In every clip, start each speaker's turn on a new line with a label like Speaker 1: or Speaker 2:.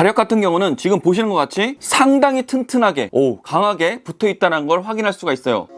Speaker 1: 자력 같은 경우는 지금 보시는 것 같이 상당히 튼튼하게, 오, 강하게 붙어 있다는 걸 확인할 수가 있어요.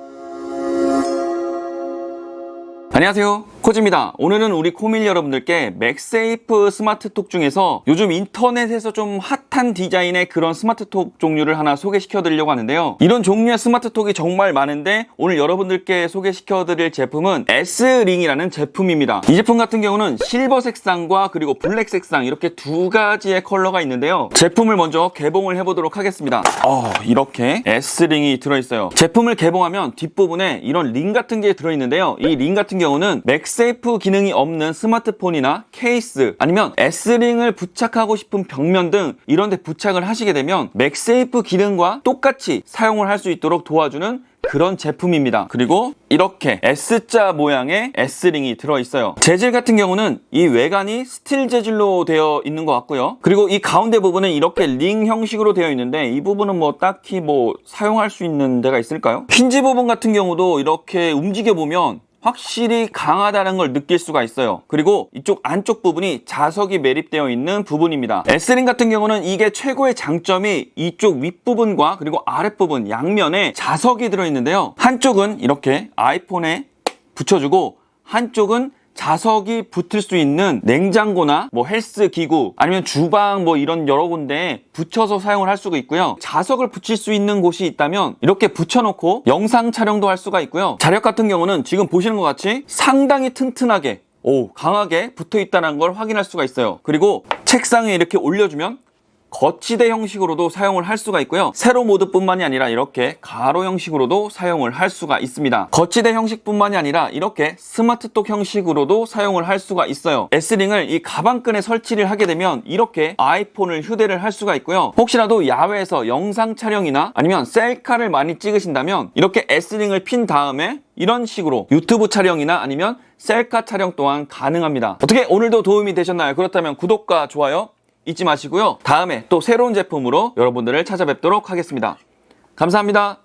Speaker 1: 안녕하세요. 코지입니다. 오늘은 우리 코밀 여러분들께 맥세이프 스마트톡 중에서 요즘 인터넷에서 좀 핫한 디자인의 그런 스마트톡 종류를 하나 소개시켜 드리려고 하는데요. 이런 종류의 스마트톡이 정말 많은데 오늘 여러분들께 소개시켜 드릴 제품은 S링이라는 제품입니다. 이 제품 같은 경우는 실버 색상과 그리고 블랙 색상 이렇게 두 가지의 컬러가 있는데요. 제품을 먼저 개봉을 해보도록 하겠습니다. 어, 이렇게 S링이 들어있어요. 제품을 개봉하면 뒷부분에 이런 링 같은 게 들어있는데요. 이 링 같은 경우는 맥 세이프 기능이 없는 스마트폰이나 케이스 아니면 S링을 부착하고 싶은 벽면 등 이런 데 부착을 하시게 되면 맥세이프 기능과 똑같이 사용을 할 수 있도록 도와주는 그런 제품입니다. 그리고 이렇게 S자 모양의 S링이 들어있어요. 재질 같은 경우는 이 외관이 스틸 재질로 되어 있는 것 같고요. 그리고 이 가운데 부분은 이렇게 링 형식으로 되어 있는데 이 부분은 뭐 딱히 뭐 사용할 수 있는 데가 있을까요? 힌지 부분 같은 경우도 이렇게 움직여 보면 확실히 강하다는 걸 느낄 수가 있어요. 그리고 이쪽 안쪽 부분이 자석이 매립되어 있는 부분입니다. S링 같은 경우는 이게 최고의 장점이 이쪽 윗부분과 그리고 아랫부분 양면에 자석이 들어있는데요. 한쪽은 이렇게 아이폰에 붙여주고 한쪽은 자석이 붙을 수 있는 냉장고나 뭐 헬스 기구 아니면 주방 뭐 이런 여러 군데에 붙여서 사용을 할 수가 있고요. 자석을 붙일 수 있는 곳이 있다면 이렇게 붙여놓고 영상 촬영도 할 수가 있고요. 자력 같은 경우는 지금 보시는 것 같이 상당히 튼튼하게 오 강하게 붙어 있다는 걸 확인할 수가 있어요. 그리고 책상에 이렇게 올려주면 거치대 형식으로도 사용을 할 수가 있고요. 세로 모드뿐만이 아니라 이렇게 가로 형식으로도 사용을 할 수가 있습니다. 거치대 형식뿐만이 아니라 이렇게 스마트톡 형식으로도 사용을 할 수가 있어요. S링을 이 가방끈에 설치를 하게 되면 이렇게 아이폰을 휴대를 할 수가 있고요. 혹시라도 야외에서 영상 촬영이나 아니면 셀카를 많이 찍으신다면 이렇게 S링을 핀 다음에 이런 식으로 유튜브 촬영이나 아니면 셀카 촬영 또한 가능합니다. 어떻게 오늘도 도움이 되셨나요? 그렇다면 구독과 좋아요 잊지 마시고요. 다음에 또 새로운 제품으로 여러분들을 찾아뵙도록 하겠습니다. 감사합니다.